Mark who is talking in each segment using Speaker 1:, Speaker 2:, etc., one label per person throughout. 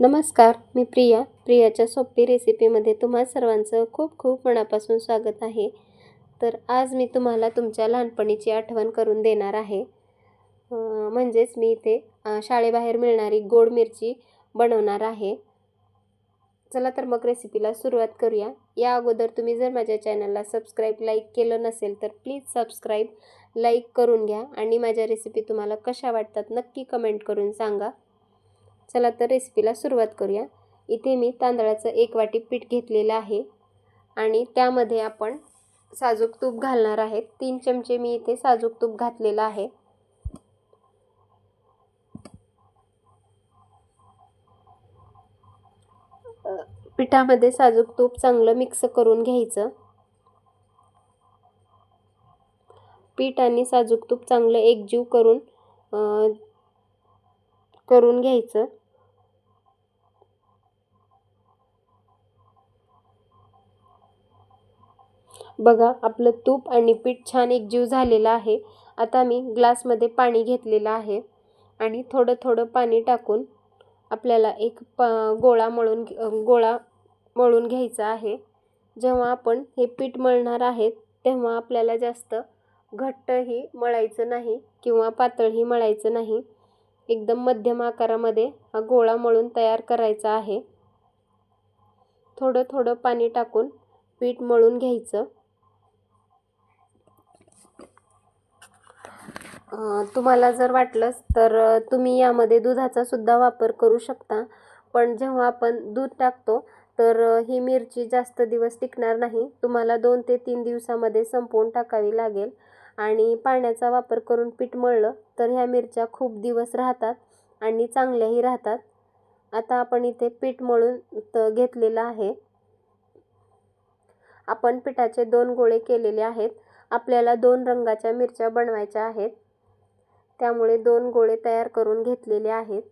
Speaker 1: नमस्कार मी प्रिया. प्रियाच्या सोपी रेसिपीमध्ये तुम्हा सर्वांचं खूप खूप मनापासून स्वागत आहे. तर आज मी तुम्हाला तुमच्या लहानपणीची आठवण करून देणार आहे. म्हणजेच मी इथे शाळेबाहेर मिळणारी गोड मिरची बनवणार आहे. चला तर मग रेसिपीला सुरुवात करूया. या अगोदर तुम्ही जर माझ्या चॅनलला सबस्क्राईब लाईक केलं नसेल तर प्लीज सबस्क्राईब लाईक करून घ्या आणि माझ्या रेसिपी तुम्हाला कशा वाटतात नक्की कमेंट करून सांगा. चला तर रेसिपीला सुरुवात करूया. इथे मी तांदळाचं एक वाटी पीठ घेतलेलं आहे आणि त्यामध्ये आपण साजूक तूप घालणार आहेत. तीन चमचे मी इथे साजूक तूप घातलेलं आहे. पिठामध्ये साजूक तूप चांगलं मिक्स करून घ्यायचं. पीठ आणि साजूक तूप चांगलं एकजीव करून करून घ्यायचं. बघा आपलं तूप आणि पीठ छान एकजीव झालेलं आहे. आता मी ग्लासमध्ये पाणी घेतलेलं आहे आणि थोडं थोडं पाणी टाकून आपल्याला एक प गोळा मळून गोळा मळून घ्यायचा आहे. जेव्हा आपण हे पीठ मळणार आहेत तेव्हा आपल्याला जास्त घट्टही मळायचं नाही किंवा पातळही मळायचं नाही. एकदम मध्यम आकारामध्ये हा गोळा मळून तयार करायचा आहे. थोडं थोडं पाणी टाकून पीठ मळून घ्यायचं. तुम्हाला जर वाटलंच तर तुम्ही यामध्ये दुधाचा सुद्धा वापर करू शकता. पण जेव्हा आपण दूध टाकतो तर ही मिरची जास्त दिवस टिकणार नाही. तुम्हाला दोन ते तीन दिवसामध्ये संपवून टाकावी लागेल. आणि पाण्याचा वापर करून पीठ मळलं तर ह्या मिरच्या खूप दिवस राहतात आणि चांगल्याही राहतात. आता आपण इथे पीठ मळून घेतलेलं आहे. आपण पिठाचे दोन गोळे केलेले आहेत. आपल्याला दोन रंगाच्या मिरच्या बनवायच्या आहेत. त्यामुळे दोन गोळे तयार करून घेतलेले आहेत.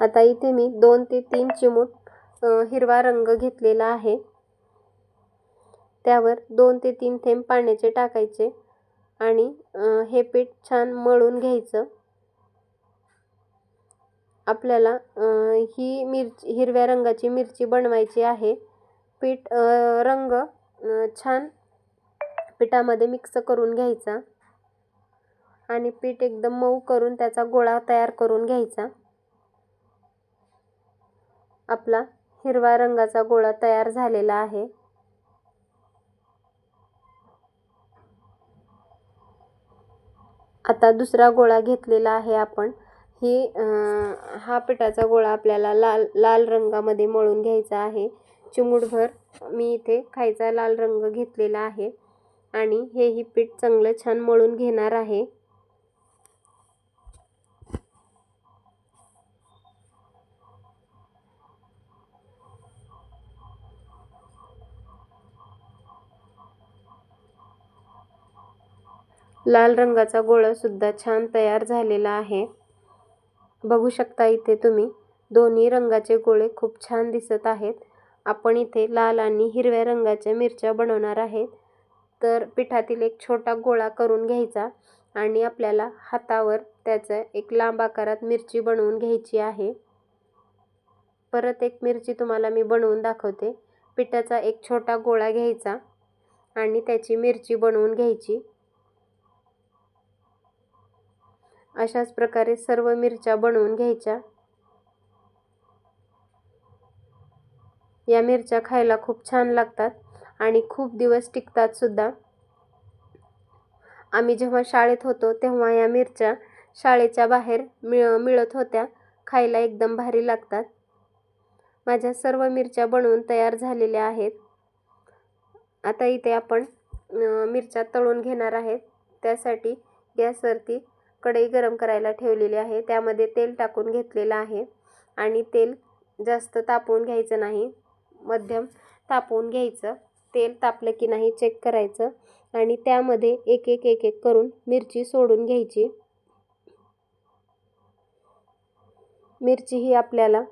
Speaker 1: आता इथे मी दोन ते तीन चिमूट हिरवा रंग घेतलेला आहे. त्यावर दोन ते तीन थेंब पाण्याचे टाकायचे आणि हे पीठ छान मळून घ्यायचं. आपल्याला ही मिरची हिरव्या रंगाची मिरची बनवायची आहे. पीठ रंग छान पिठामध्ये मिक्स करून घ्यायचा आणि पीठ एकदम मऊ करून त्याचा गोळा तयार करून घ्यायचा. आपला हिरवा रंगाचा गोळा तयार झालेला आहे. आता दुसरा गोळा घेतलेला आहे आपण. ही हा पिठाचा गोळा आपल्याला लाल लाल रंगामध्ये मळून घ्यायचा आहे. चिमूटभर मी इथे खायचा लाल रंग घेतलेला आहे. आणि हेही पीठ चांगलं छान मळून घेणार आहे. लाल रंगाचा गोळासुद्धा छान तयार झालेला आहे. बघू शकता इथे तुम्ही दोन्ही रंगाचे गोळे खूप छान दिसत आहेत. आपण इथे लाल आणि हिरव्या रंगाच्या मिरच्या बनवणार आहेत तर पिठातील एक छोटा गोळा करून घ्यायचा आणि आपल्याला हातावर त्याचं एक लांब आकारात मिरची बनवून घ्यायची आहे. परत एक मिरची तुम्हाला मी बनवून दाखवते. पिठाचा एक छोटा गोळा घ्यायचा आणि त्याची मिरची बनवून घ्यायची. अशाच प्रकारे सर्व मिरच्या बनवून घ्यायच्या. या मिरच्या खायला खूप छान लागतात आणि खूप दिवस टिकतात सुद्धा. आम्ही जेव्हा शाळेत होतो तेव्हा या मिरच्या शाळेच्या बाहेर मिळ मिळत होत्या. खायला एकदम भारी लागतात. माझ्या सर्व मिरच्या बनवून तयार झालेल्या आहेत. आता इथे आपण मिरच्या तळून घेणार आहेत. त्यासाठी गॅसवरती कढई गरम करायला ठेवलेली आहे. त्यामध्ये तेल टाकून घेतलेलं आहे. आणि तेल जास्त तापवून घ्यायचं नाही. मध्यम तापवून घ्यायचं. तेल तापलं की नाही चेक करायचं. आणि त्यामध्ये एक एक एक एक करून मिरची सोडून घ्यायची. मिरची ही आपल्याला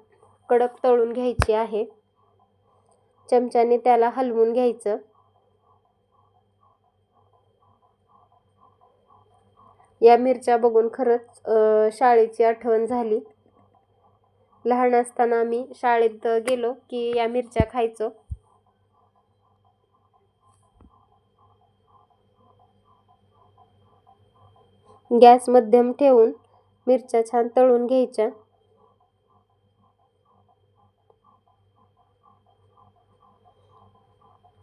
Speaker 1: कडक तळून घ्यायची आहे. चमच्याने त्याला हलवून घ्यायचं. या मिरच्या बघून खरंच शाळेची आठवण झाली. लहान असताना आम्ही शाळेत गेलो की या मिरच्या खायचो. गॅस मध्यम ठेवून मिरच्या छान तळून घ्यायच्या.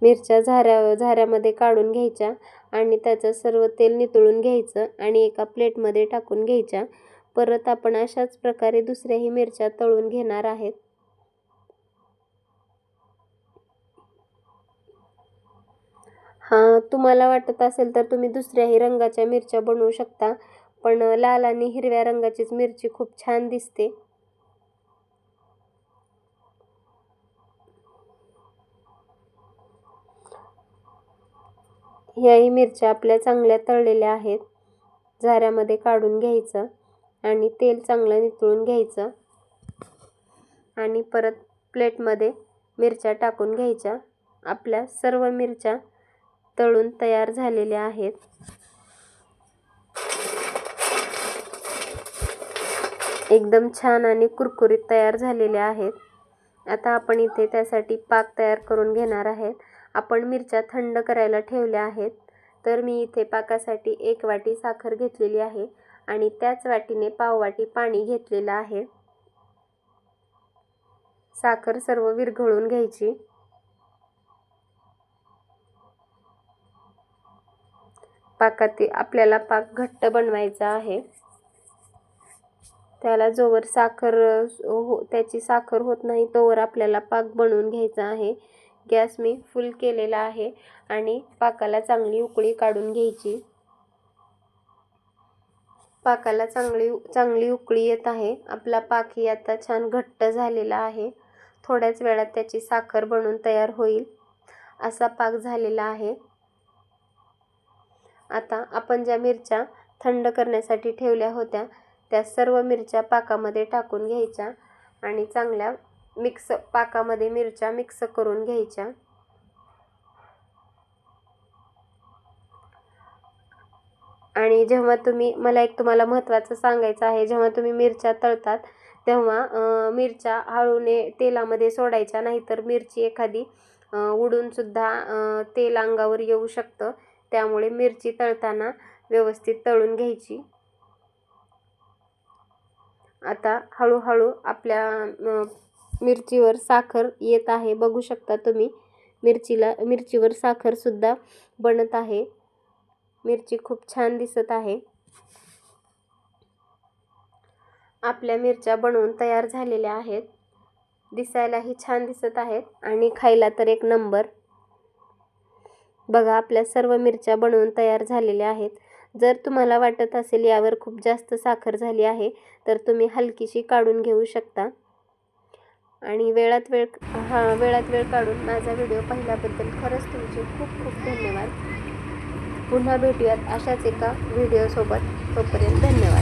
Speaker 1: मिरच्या झाऱ्या झाऱ्यामध्ये काढून घ्यायच्या. आणि त्याचं सर्व तेल नितळून घ्यायचं आणि एका प्लेटमध्ये टाकून घ्यायच्या. परत आपण अशाच प्रकारे दुसऱ्याही मिरच्या तळून घेणार आहेत. हां तुम्हाला वाटत असेल तर तुम्ही दुसऱ्याही रंगाच्या मिरच्या बनवू शकता पण लाल आणि हिरव्या रंगाचीच मिरची खूप छान दिसते. ह्याही मिरच्या आपल्या चांगल्या तळलेल्या आहेत. झाऱ्यामध्ये काढून घ्यायचं आणि तेल चांगलं नितळून घ्यायचं. आणि परत प्लेटमध्ये मिरच्या टाकून घ्यायच्या. आपल्या सर्व मिरच्या तळून तयार झालेल्या आहेत. एकदम छान आणि कुरकुरीत तयार झालेल्या आहेत. आता आपण इथे त्यासाठी पाक तयार करून घेणार आहेत. आपण मिरच्या थंड करायला ठेवल्या आहेत. तर मी इथे पाकासाठी एक वाटी साखर घेतलेली आहे आणि त्याच वाटीने पाववाटी पाणी घेतलेलं आहे. साखर सर्व विरघळून घ्यायची. पाकातील आपल्याला पाक घट्ट बनवायचा आहे. त्याला जोवर साखर हो त्याची साखर होत नाही तोवर आपल्याला पाक बनवून घ्यायचा आहे. गॅस मी फुल केलेला आहे आणि पाकाला चांगली उकळी काढून घ्यायची. पाकाला चांगली चांगली उकळी येत आहे. आपला पाकही आता छान घट्ट झालेला आहे. थोड्याच वेळात त्याची साखर बनून तयार होईल. असा पाक झालेला आहे. आता आपण ज्या मिरच्या थंड करण्यासाठी ठेवल्या होत्या त्या सर्व मिरच्या पाकामध्ये टाकून घ्यायच्या आणि चांगल्या मिक्स पाकामध्ये मिरच्या मिक्स करून घ्यायच्या. आणि जेव्हा तुम्ही मला एक तुम्हाला महत्त्वाचं सांगायचं आहे जेव्हा तुम्ही मिरच्या तळतात तेव्हा मिरच्या हळूने तेलामध्ये सोडायच्या नाहीतर मिरची एखादी उडूनसुद्धा तेल अंगावर येऊ शकतं. त्यामुळे मिरची तळताना व्यवस्थित तळून घ्यायची. आता हळूहळू आपल्या मिरचीवर साखर येत आहे. बघू शकता तुम्ही मिरचीला मिरचीवर साखरसुद्धा बनत आहे. मिरची खूप छान दिसत आहे. आपल्या मिरच्या बनवून तयार झालेल्या आहेत. दिसायलाही छान दिसत आहेत आणि खायला तर एक नंबर. बघा आपल्या सर्व मिरच्या बनवून तयार झालेल्या आहेत. जर तुम्हाला वाटत असेल यावर खूप जास्त साखर झाली आहे तर तुम्ही हलकीशी काढून घेऊ शकता. आणि वेळात वेळ हां वेळात वेळ काढून माझा व्हिडिओ पाहिल्याबद्दल खरंच तुमचे खूप खूप धन्यवाद. पुन्हा भेटूयात अशाच एका व्हिडिओसोबत. तोपर्यंत धन्यवाद.